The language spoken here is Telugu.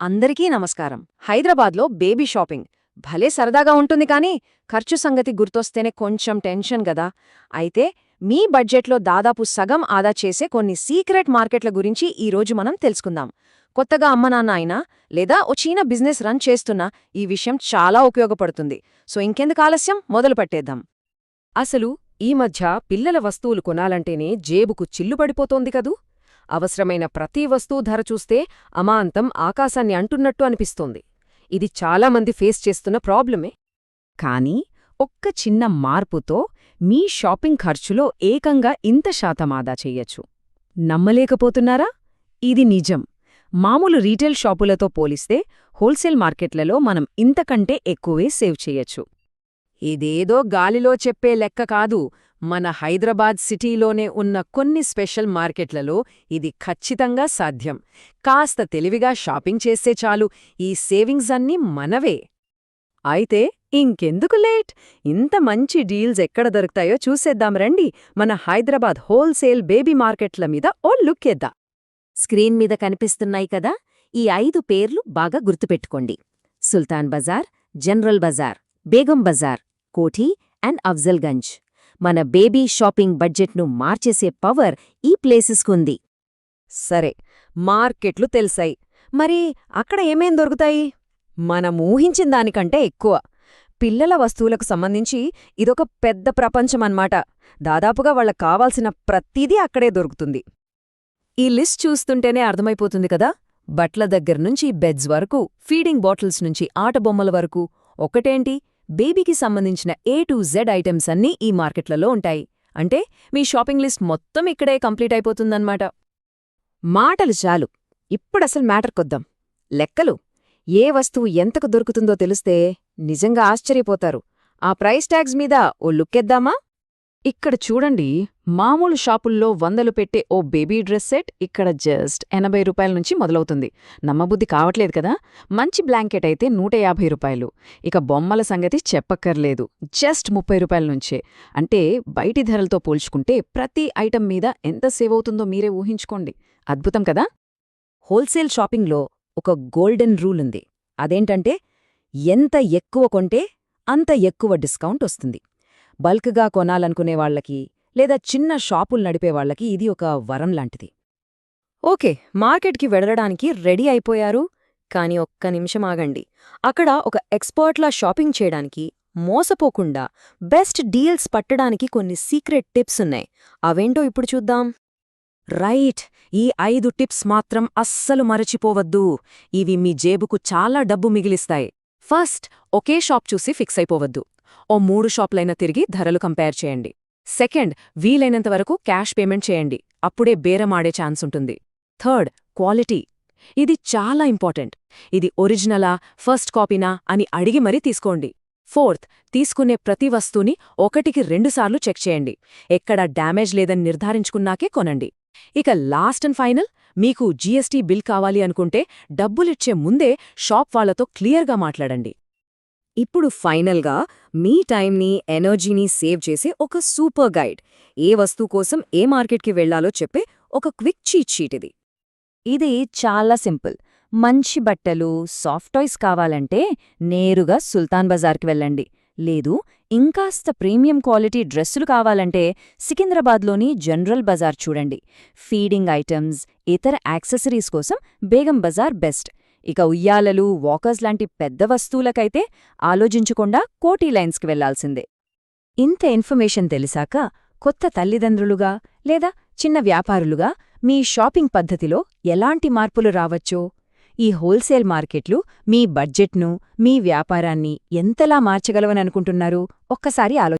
అందరికీ నమస్కారం. హైదరాబాద్లో బేబీ షాపింగ్. భలే సరదాగా ఉంటుంది కానీ ఖర్చు సంగతి గుర్తొస్తేనే కొంచెం టెన్షన్ గదా. అయితే మీ బడ్జెట్లో దాదాపు సగం ఆదా చేసే కొన్ని సీక్రెట్ మార్కెట్ల గురించి ఈరోజు మనం తెలుసుకుందాం. కొత్తగా అమ్మనాన్న అయినా లేదా ఓ చిన్న బిజినెస్ రన్ చేస్తున్నా ఈ విషయం చాలా ఉపయోగపడుతుంది. సో ఇంకెందుకు ఆలస్యం? మొదలుపట్టేద్దాం అసలు ఈ మధ్య పిల్లల వస్తువులు కొనాలంటేనే జేబుకు చిల్లుపడిపోతోంది కదూ? అవసరమైన ప్రతి వస్తువు ధర చూస్తే అమాంతం ఆకాశాన్ని అంటున్నట్టు అనిపిస్తోంది. ఇది చాలామంది ఫేస్ చేస్తున్న ప్రాబ్లమే. కానీ ఒక్క చిన్న మార్పుతో మీ షాపింగ్ ఖర్చులో ఏకంగా ఇంత శాతం ఆదా చెయ్యొచ్చు నమ్మలేకపోతున్నారా? ఇది నిజం. మామూలు రీటైల్ షాపులతో పోలిస్తే హోల్సేల్ మార్కెట్లలో మనం ఇంతకంటే ఎక్కువే సేవ్ చెయ్యొచ్చు ఇదేదో గాలిలో చెప్పే లెక్క కాదు. మన హైదరాబాద్ సిటీలోనే ఉన్న కొన్ని స్పెషల్ మార్కెట్లలో ఇది ఖచ్చితంగా సాధ్యం. కాస్త తెలివిగా షాపింగ్ చేస్తే చాలు ఈ సేవింగ్స్ అన్నీ మనవే. అయితే ఇంకెందుకు లేట్? ఇంత మంచి డీల్స్ ఎక్కడ దొరుకుతాయో చూసేద్దాం రండి. మన హైదరాబాద్ హోల్సేల్ బేబీ మార్కెట్ల మీద ఓ లుక్కేద్దా స్క్రీన్ మీద కనిపిస్తున్నాయి కదా ఈ ఐదు పేర్లు బాగా గుర్తుపెట్టుకోండి. Sultan Bazar General Bazar Begum Bazar Koti and Afzalgunj. మన బేబీ షాపింగ్ బడ్జెట్ను మార్చేసే పవర్ ఈ ప్లేసెస్కుంది. సరే మార్కెట్లు తెలిసాయి. మరి అక్కడ ఏమేం దొరుకుతాయి? మనం ఊహించిన దానికంటే ఎక్కువ. పిల్లల వస్తువులకు సంబంధించి ఇదొక పెద్ద ప్రపంచమన్నమాట దాదాపుగా వాళ్ళకు కావాల్సిన ప్రతిదీ అక్కడే దొరుకుతుంది. ఈ లిస్ట్ చూస్తుంటేనే అర్థమైపోతుంది కదా? బట్ల దగ్గర్నుంచి బెడ్స్ వరకు ఫీడింగ్ బాటిల్స్ నుంచి ఆటబొమ్మల వరకు. ఒకటేంటి? బేబీకి సంబంధించిన ఏ టు జెడ్ ఐటమ్స్ అన్నీ ఈ మార్కెట్లలో ఉంటాయి. అంటే మీ షాపింగ్ లిస్ట్ మొత్తం ఇక్కడే కంప్లీట్ అయిపోతుందన్నమాట. మాటలు చాలు. ఇప్పుడసలు మ్యాటర్ కొద్దాం. లెక్కలు. ఏ వస్తువు ఎంతకు దొరుకుతుందో తెలిస్తే నిజంగా ఆశ్చర్యపోతారు. ఆ ప్రైస్ ట్యాగ్స్ మీద ఓ లుక్కెద్దామా? ఇక్కడ చూడండి మామూలు షాపుల్లో వందలు పెట్టే ఓ బేబీ డ్రెస్ సెట్ ఇక్కడ జస్ట్ ఎనభై రూపాయల నుంచి మొదలవుతుంది. నమ్మబుద్ధి కావట్లేదు కదా? మంచి బ్లాంకెట్ అయితే నూట యాభై రూపాయలు. ఇక బొమ్మల సంగతి చెప్పక్కర్లేదు. జస్ట్ ముప్పై రూపాయల నుంచే. అంటే బయటి ధరలతో పోల్చుకుంటే ప్రతి ఐటెం మీద ఎంత సేవ్ అవుతుందో మీరే ఊహించుకోండి. అద్భుతం కదా? హోల్సేల్ షాపింగ్లో ఒక గోల్డెన్ రూల్ ఉంది. అదేంటంటే ఎంత ఎక్కువ కొంటే అంత ఎక్కువ డిస్కౌంట్ వస్తుంది. బల్క్గా కొనాలనుకునే వాళ్ళకి లేదా చిన్న షాపులు నడిపే వాళ్ళకి ఇది ఒక వరం లాంటిది. ఓకే మార్కెట్కి వెళ్ళడానికి రెడీ అయిపోయారు కాని ఒక్క నిమిషం ఆగండి. అక్కడ ఒక ఎక్స్పర్ట్లా షాపింగ్ చేయడానికి మోసపోకుండా బెస్ట్ డీల్స్ పట్టడానికి కొన్ని సీక్రెట్ టిప్స్ ఉన్నాయి. అవేంటో ఇప్పుడు చూద్దాం. రైట్ ఈ ఐదు టిప్స్ మాత్రం అస్సలు మరచిపోవద్దు. ఇవి మీ జేబుకు చాలా డబ్బు మిగిలిస్తాయి. ఫస్ట్ ఒకే షాప్ చూసి ఫిక్స్ అయిపోవద్దు. ఓ మూడు షాప్లైనా తిరిగి ధరలు కంపేర్ చేయండి. సెకండ్ వీలైనంత వరకు క్యాష్ పేమెంట్ చేయండి. అప్పుడే బేరమాడే ఛాన్స్ ఉంటుంది. Third quality. ఇది చాలా ఇంపార్టెంట్. ఇది ఒరిజినలా ఫస్ట్ కాపీనా అని అడిగి మరీ తీసుకోండి. ఫోర్త్ తీసుకునే ప్రతి వస్తువుని ఒకటికి రెండుసార్లు చెక్ చేయండి. ఎక్కడ డ్యామేజ్ లేదని నిర్ధారించుకున్నాకే కొనండి. ఇక లాస్ట్ అండ్ ఫైనల్ మీకు జీఎస్టీ బిల్ కావాలి అనుకుంటే డబ్బులిచ్చే ముందే షాప్ వాళ్ళతో క్లియర్గా మాట్లాడండి. ఇప్పుడు ఫైనల్గా మీ టైంని ఎనర్జీని సేవ్ చేసే ఒక సూపర్ గైడ్. ఏ వస్తువు కోసం ఏ మార్కెట్కి వెళ్ళాలో చెప్పే ఒక క్విక్ చీట్ షీట్ ఇది. ఇది చాలా సింపుల్. మంచి బట్టలు సాఫ్ట్ టాయ్స్ కావాలంటే నేరుగా సుల్తాన్ బజార్కి వెళ్ళండి. లేదు ఇంకాస్త ప్రీమియం క్వాలిటీ డ్రెస్సులు కావాలంటే సికింద్రాబాద్లోని జనరల్ బజార్ చూడండి. ఫీడింగ్ ఐటమ్స్ ఇతర యాక్సెసరీస్ కోసం బేగం బజార్ బెస్ట్. ఇక ఉయ్యాలలు వాకర్స్ లాంటి పెద్ద వస్తువులకైతే ఆలోచించకుండా కోటీ లైన్స్కి వెళ్ళాల్సిందే. ఇంత ఇన్ఫర్మేషన్ తెలిసాక కొత్త తల్లిదండ్రులుగా లేదా చిన్న వ్యాపారులుగా మీ షాపింగ్ పద్ధతిలో ఎలాంటి మార్పులు రావచ్చో ఈ హోల్సేల్ మార్కెట్లు మీ బడ్జెట్ను మీ వ్యాపారాన్ని ఎంతలా మార్చగలవననుకుంటున్నారు ఒక్కసారి ఆలో